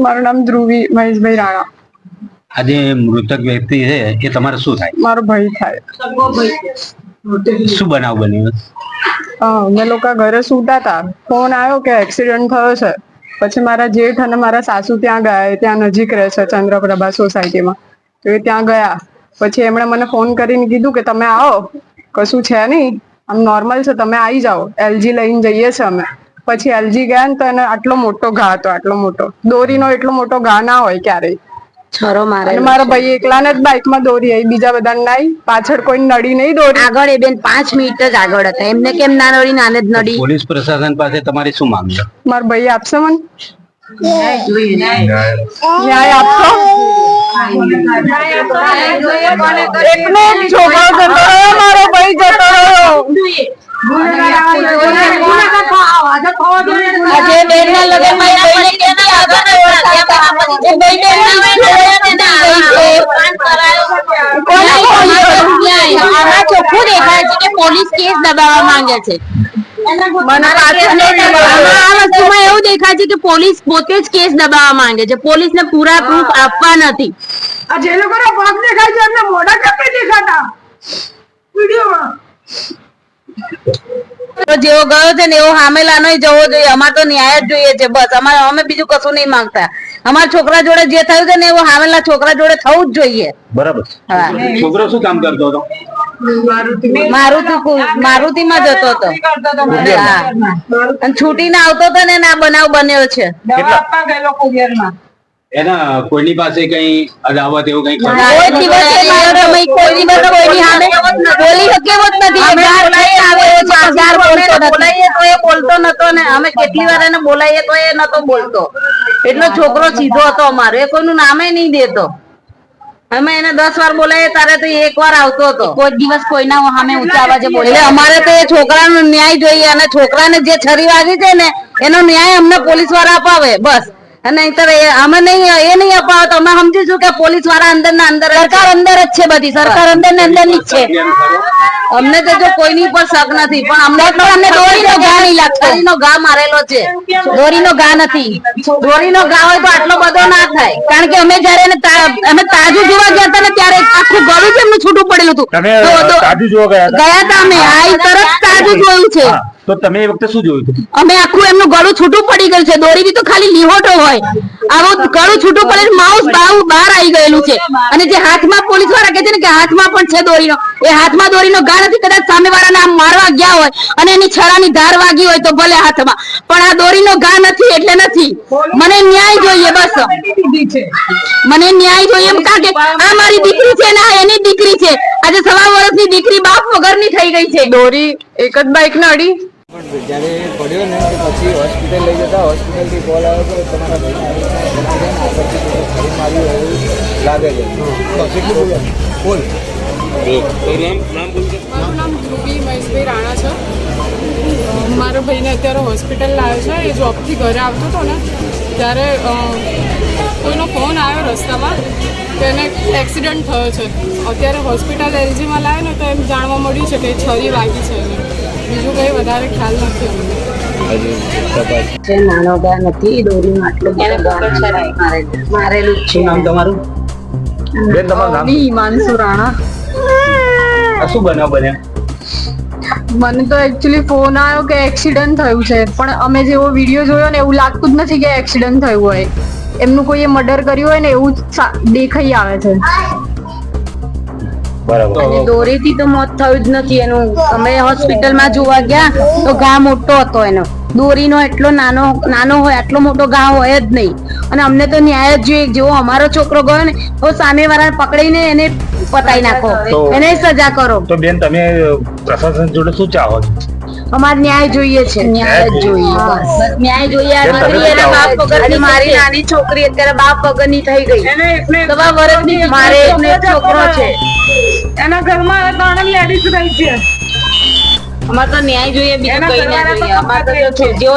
મારું નામ ધ્રુવી મહેશભાઈ રાણા. આ જે મૃતક વ્યક્તિ છે એ તમારે શું થાય? મારો ભાઈ થાય. શું બનાવ બન્યો? અમે લોકો ઘરે સૂતા હતા. ફોન આવ્યો કે એક્સિડન્ટ થયો છે. પછી મારા જેઠ અને મારા સાસુ ત્યાં ગયા ત્યાં નજીક રહે છે ચંદ્રપ્રભા સોસાયટીમાં. તો એ ત્યાં ગયા. પછી એમણે મને ફોન કરીને કીધું કે તમે આવો. કશું છે નહીં. આમ નોર્મલ છે તમે આવી જાઓ. એલજી લઈને જઈએ છે અમે. પછી એલજી ગયા ને તો એને આટલો મોટો ઘા હતો આટલો મોટો. દોરીનો એટલો મોટો ઘા ના હોય ક્યારેય. છરો મારે અને મારા ભાઈ એકલાને જ બાઇકમાં દોરી આવી બીજા બધા નાઈ. પાછળ કોઈ નડી નહીં દોરી. આગળ એ બેન પાંચ મિનિટ જ આગળ હતા. એમને કેમ ના નડી નાને જ નડી? પોલીસ પ્રશાસન પાસે તમારી શું માંગ છે? મારા ભાઈ આપશે મને? ન્યાય આપશો? એકનો એક છોકરો જતો રહ્યો મારો ભાઈ જતો રહ્યો. પોલીસ કેસ દબાવવા માંગે છે. મને પાછળ આમાં આ વસ્તુમાં એવું દેખાય છે કે પોલીસ પોતે જ કેસ દબાવવા માંગે છે પોલીસને પૂરા પ્રૂફ આપવા નથી. જે લોકો પગ દેખાય છે એમને મોઢા કેમ દેખાતા. વિડીયોમાં. જેવો ગયો છે ને એવો હામેલાનો જવો જોઈએ. અમારે તો ન્યાય જ જોઈએ છે. બસ અમારે અમે બીજું કશું નહીં માંગતા. અમારા છોકરા જોડે જે થયું છે ને એવું હામેલા છોકરા જોડે થવું જ જોઈએ. બરાબર છોકરો શું કામ કરતો હતો? મારુતિ મારુતિ માં જતો હતો. અને છૂટીને આવતો હતો ને આ બનાવ બન્યો છે. એના કોઈની પાસે કઈ અદાવત એવું કઈ કોઈ દિવસ એ મારો સમય કોઈ દિવસ કોઈની સામે બોલી શકેવો જ નથી. બોલાઈએ તો એ બોલતો નતો ને અમે કેટલી વાર એને બોલાઈએ તો એ નતો બોલતો. એટલો છોકરો સીધો હતો અમારો. એ કોઈનું નામે નહીં દેતો. અમે એને દસ વાર બોલાઈએ તારે તો એક વાર આવતો હતો. કોઈ દિવસ કોઈના સામે ઊંચા અવાજે બોલે. અમારે તો એ છોકરાનો ન્યાય જોઈએ અને છોકરાને જે છરી વાગી છે ને એનો ન્યાય અમને પોલીસવાળા અપાવે. બસ. અને અમે નહીં એ નહીં અપાવો તો અમે સમજીશું કે પોલીસવાળા અંદર ના અંદર સરકાર અંદર જ છે બધી. સરકાર અંદર ને અંદરની જ છે. અમને તો જો કોઈની પર શક નથી પણ અમને તો અમને દોરીનો ઘા નહીં લાગતો. દોરીનો ઘા મારેલો છે. દોરીનો ઘા નથી. દોરીનો ઘા હોય તો આટલો બધો ના થાય. કારણ કે અમે જયારે અમે તાજુ જોવા ગયા હતા ને ત્યારે આખું ગળું જ એમનું છૂટું પડેલું હતું. ગયા હતા? અમે. આ તરત તાજુ જોયું છે. તો તમે એ વખતે શું જોયું હતું? અમે આખું એમનું ગળું છૂટું પડી ગયું છે. દોરી બી તો ખાલી લીહોટો હોય. આવું ગળું છૂટું પડે માઉસ બાઉ બહાર આવી ગયેલું છે. અને જે હાથમાં પોલીસવાળા કે છે ને કે હાથમાં પણ છે દોરીનો એ હાથમાં દોરીનો ઘા નથી કદાચ સામે વાળાને આમ મારવા ગયા હોય અને એની છરાની ધાર વાગી હોય તો ભલે હાથમાં. પણ આ દોરીનો ઘા નથી એટલે નથી. મને ન્યાય જોઈએ બસ. મને ન્યાય જોઈએ એમ કારણ કે આ મારી દીકરી છે ને આ એની દીકરી છે. આજે સવા વર્ષની દીકરી બાપ વગરની થઈ ગઈ છે. દોરી એક જ બાઈક ને અડી? જ્યારે પડ્યો ને પછી હોસ્પિટલ લઈ જતા હોસ્પિટલથી કોલ આવ્યો તો તમારા ભાઈ ફરી માર્યું એવું લાગે છે. કેટલું બોલ. મારું નામ ધ્રુવી મહેશભાઈ રાણા છે. મારો ભાઈને અત્યારે હોસ્પિટલ લાવ્યો છે. એ જોબથી ઘરે આવતો હતો ને ત્યારે કોઈનો ફોન આવ્યો રસ્તામાં તેને એને એક્સિડન્ટ થયો છે. અત્યારે હોસ્પિટલ એલજીમાં લાવ્યો ને તો એમ જાણવા મળ્યું છે કે છરી વાગી છે એને. બીજું કંઈ વધારે ખ્યાલ નથી અમને. છે નાનો ગા નથી દોરીનો આટલો મારેલું. મારેલું જ છે. નામ તમારું? બેન તમારું નામ? બી રાણા. શું બનાવ બન્યો? મને તો એકચ્યુઅલી ફોન આવ્યો કે એક્સિડન્ટ થયું છે પણ અમે જેવો વીડિયો જોયો ને એવું લાગતું જ નથી કે એક્સિડન્ટ થયું હોય. એમનું કોઈએ મર્ડર કર્યું હોય ને એવું દેખાઈ આવે છે. અને દોરીથી તો મોત થયું જ નથી એનું. અમે હોસ્પિટલમાં જોવા ગયા તો ઘા મોટો હતો એનો. દોરીનો એટલો નાનો નાનો હોય આટલો મોટો ઘા હોય જ નહીં. અને અમને તો ન્યાય જ જોઈએ. જેવો અમારો છોકરો ગયો ને તો સામે વાળા પકડીને એને પતાઈ નાખો. એને સજા કરો. તો બેન તમે પ્રશાસન જોડે શું ચાહો છો? અમારે ન્યાય જોઈએ છે. ન્યાય જ જોઈએ. ન્યાય જોઈએ. આ દીકરી એના બાપ વગર મારી નાની છોકરી અત્યારે બાપ વગરની થઈ ગઈ. સવા વર્ષની મારે એક છોકરો છે. એના ઘરમાં ત્રણ લેડીઝ રહી છે અમારે તો ન્યાય જોઈએ બીજું કઈ ના જોઈએ અમારે તો. જેવો